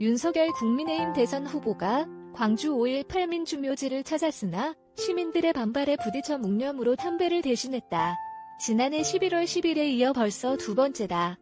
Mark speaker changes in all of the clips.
Speaker 1: 윤석열 국민의힘 대선 후보가 광주 5.18 민주묘지를 찾았으나 시민들의 반발에 부딪혀 묵념으로 담배를 대신했다. 지난해 11월 10일에 이어 벌써 두 번째다.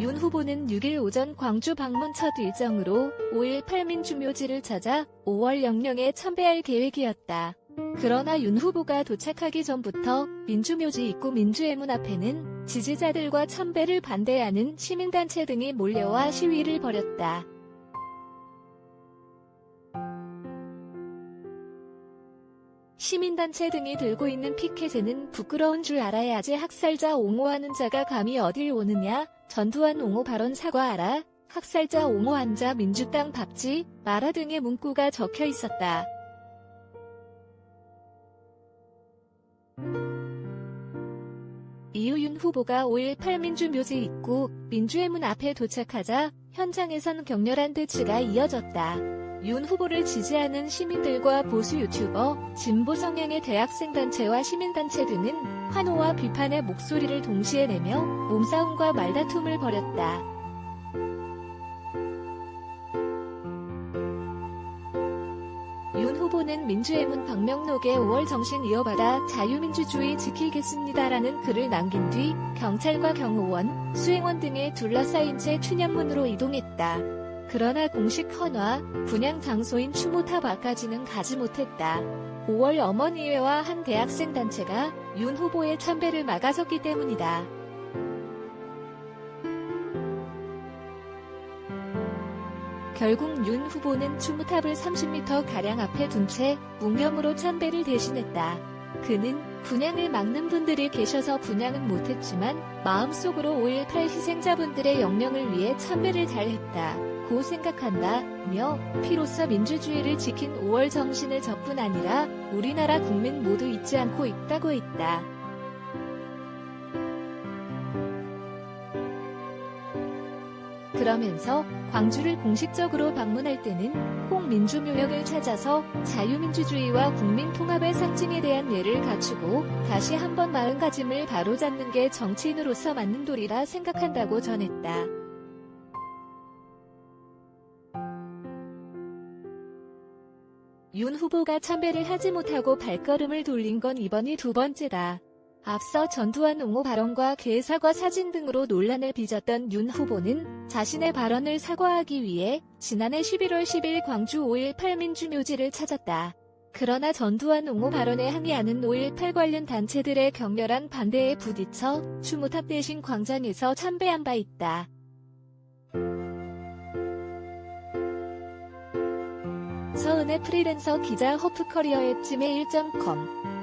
Speaker 1: 윤 후보는 6일 오전 광주 방문 첫 일정으로 5.18 민주묘지를 찾아 5월 영령에 참배할 계획이었다. 그러나 윤 후보가 도착하기 전부터 민주묘지 입구 민주애문 앞에는 지지자들과 참배를 반대하는 시민단체 등이 몰려와 시위를 벌였다. 시민단체 등이 들고 있는 피켓에는 부끄러운 줄 알아야지 학살자 옹호하는 자가 감히 어딜 오느냐, 전두환 옹호 발언 사과하라, 학살자 옹호한 자 민주당 밟지 마라 등의 문구가 적혀 있었다. 이후 윤 후보가 5.18 민주 묘지 입구 민주회문 앞에 도착하자 현장에선 격렬한 대치가 이어졌다. 윤 후보를 지지하는 시민들과 보수 유튜버, 진보 성향의 대학생단체와 시민단체 등은 환호와 비판의 목소리를 동시에 내며 몸싸움과 말다툼을 벌였다. 윤 후보는 민주애문 박명록의 5월 정신 이어받아 자유민주주의 지키겠습니다라는 글을 남긴 뒤 경찰과 경호원, 수행원 등에 둘러싸인 채 춘향문으로 이동했다. 그러나 공식 헌화, 분양 장소인 추모탑 앞까지는 가지 못했다. 5월 어머니회와 한 대학생 단체가 윤 후보의 참배를 막아섰기 때문이다. 결국 윤 후보는 추모탑을 30m 가량 앞에 둔채 묵념으로 참배를 대신했다. 그는 분양을 막는 분들이 계셔서 분양은 못했지만 마음속으로 5.18 희생자분들의 영령을 위해 참배를 잘했다. 고 생각한다.며 피로써 민주주의를 지킨 5월 정신을 저뿐 아니라 우리나라 국민 모두 잊지 않고 있다고 했다. 그러면서 광주를 공식적으로 방문할 때는 꼭 민주묘역을 찾아서 자유민주주의와 국민 통합의 상징에 대한 예를 갖추고 다시 한번 마음가짐을 바로잡는 게 정치인으로서 맞는 도리라 생각한다고 전했다. 윤 후보가 참배를 하지 못하고 발걸음을 돌린 건 이번이 두 번째다. 앞서 전두환 옹호 발언과 개사과 사진 등으로 논란을 빚었던 윤 후보는 자신의 발언을 사과하기 위해 지난해 11월 10일 광주 5.18 민주묘지를 찾았다. 그러나 전두환 옹호 발언에 항의하는 5.18 관련 단체들의 격렬한 반대에 부딪혀 추모탑 대신 광장에서 참배한 바 있다. 서은의 프리랜서 기자 허프커리어의 찜의 1.com